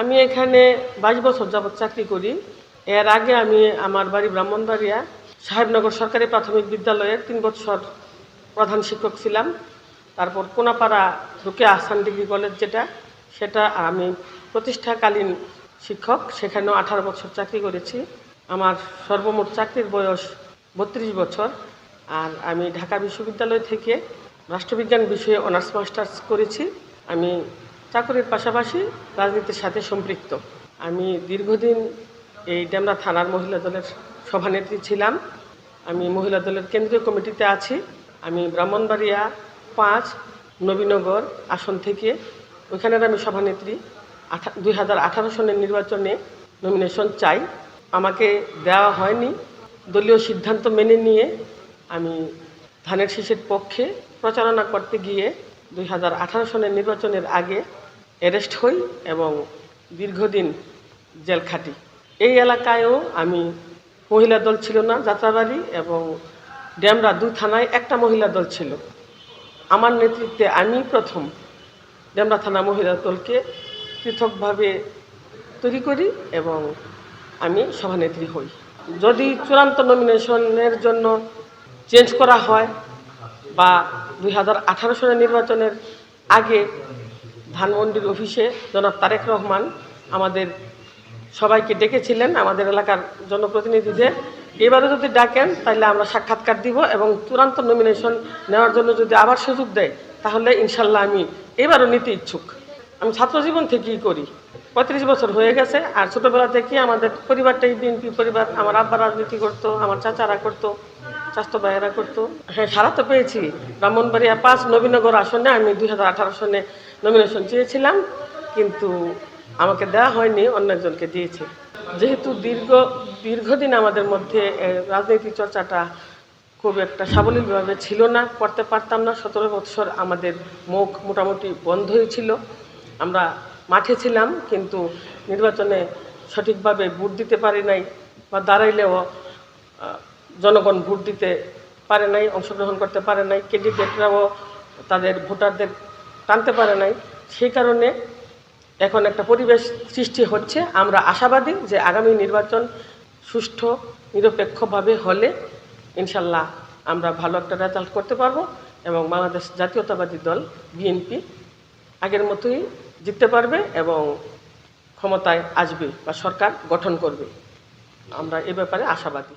আমি এখানে বাইশ বছর যাবৎ চাকরি করি। এর আগে আমি আমার বাড়ি ব্রাহ্মণবাড়িয়া, সাহেবনগর সরকারি প্রাথমিক বিদ্যালয়ের তিন বছর প্রধান শিক্ষক ছিলাম। তারপর কোনাপাড়া রুকে আহসান ডিগ্রি কলেজ যেটা, সেটা আমি প্রতিষ্ঠাকালীন শিক্ষক, সেখানেও আঠারো বছর চাকরি করেছি। আমার সর্বমোট চাকরির বয়স বত্রিশ বছর। আর আমি ঢাকা বিশ্ববিদ্যালয় থেকে রাষ্ট্রবিজ্ঞান বিষয়ে অনার্স মাস্টার্স করেছি। আমি চাকরির পাশাপাশি রাজনীতির সাথে সম্পৃক্ত। আমি দীর্ঘদিন এই ডেমরা থানার মহিলা দলের সভানেত্রী ছিলাম। আমি মহিলা দলের কেন্দ্রীয় কমিটিতে আছি। আমি ব্রাহ্মণবাড়িয়া পাঁচ, নবীনগর আসন থেকে। ওইখানের আমি সভানেত্রী। দুই হাজার আঠারো সনের নির্বাচনে নমিনেশন চাই। আমাকে দেওয়া হয়নি। দলীয় সিদ্ধান্ত মেনে নিয়ে আমি ধানের শীষের পক্ষে প্রচারণা করতে গিয়ে দুই হাজার আঠারো সনের নির্বাচনের আগে অ্যারেস্ট হই এবং দীর্ঘদিন জেল খাটি। এই এলাকায়ও আমি মহিলা দল ছিল না, যাত্রাবাড়ি এবং ড্যামরা দুই থানায় একটা মহিলা দল ছিল। আমার নেতৃত্বে আমি প্রথম ডেমরা থানা মহিলা দলকে পৃথকভাবে তৈরি করি এবং আমি সভানেত্রী হই। যদি চূড়ান্ত নমিনেশনের জন্য চেঞ্জ করা হয় বা দুই হাজার আঠারো সালের নির্বাচনের আগে ধানমন্ডির অফিসে জনাব তারেক রহমান আমাদের সবাইকে ডেকেছিলেন, আমাদের এলাকার জনপ্রতিনিধিদের। এবারও যদি ডাকেন তাহলে আমরা সাক্ষাৎকার দিব এবং চূড়ান্ত নমিনেশন নেওয়ার জন্য যদি আবার সুযোগ দেয়, তাহলে ইনশাল্লাহ আমি এবারও নিতে ইচ্ছুক। আমি ছাত্রজীবন থেকেই করি। পঁয়ত্রিশ বছর হয়ে গেছে, আর ছোটোবেলা থেকে আমাদের পরিবারটাই বিএনপি পরিবার। আমার আব্বা রাজনীতি করতো, আমার চাচারা করতো স্বাস্থ্য ভাইয়েরা করতো। হ্যাঁ সারা তো পেয়েছি। ব্রাহ্মণবাড়িয়া পাঁচ নবীনগর আসনে আমি দুই হাজার আঠারো সনে নমিনেশন চেয়েছিলাম, কিন্তু আমাকে দেওয়া হয়নি, অন্য একজনকে দিয়েছে। যেহেতু দীর্ঘ, দীর্ঘদিন আমাদের মধ্যে রাজনীতি চর্চাটা খুব একটা সাবলীলভাবে ছিল না, করতে পারতাম না। সতেরো বছর আমাদের মুখ মোটামুটি বন্ধই ছিল। আমরা মাঠে ছিলাম, কিন্তু নির্বাচনে সঠিকভাবে ভোট দিতে পারি নাই বা দাঁড়াইলেও জনগণ ভোট দিতে পারে নাই, অংশগ্রহণ করতে পারে নাই, ক্যান্ডিডেটরাও তাদের ভোটারদের টানতে পারে নাই। সেই কারণে এখন একটা পরিবেশ সৃষ্টি হচ্ছে। আমরা আশাবাদী যে আগামী নির্বাচন সুষ্ঠু, নিরপেক্ষভাবে হলে ইনশাল্লাহ আমরা ভালো একটা রেজাল্ট করতে পারব এবং বাংলাদেশ জাতীয়তাবাদী দল, বিএনপি, আগের মতোই জিততে পারবে এবং ক্ষমতায় আসবে বা সরকার গঠন করবে। আমরা এ ব্যাপারে আশাবাদী।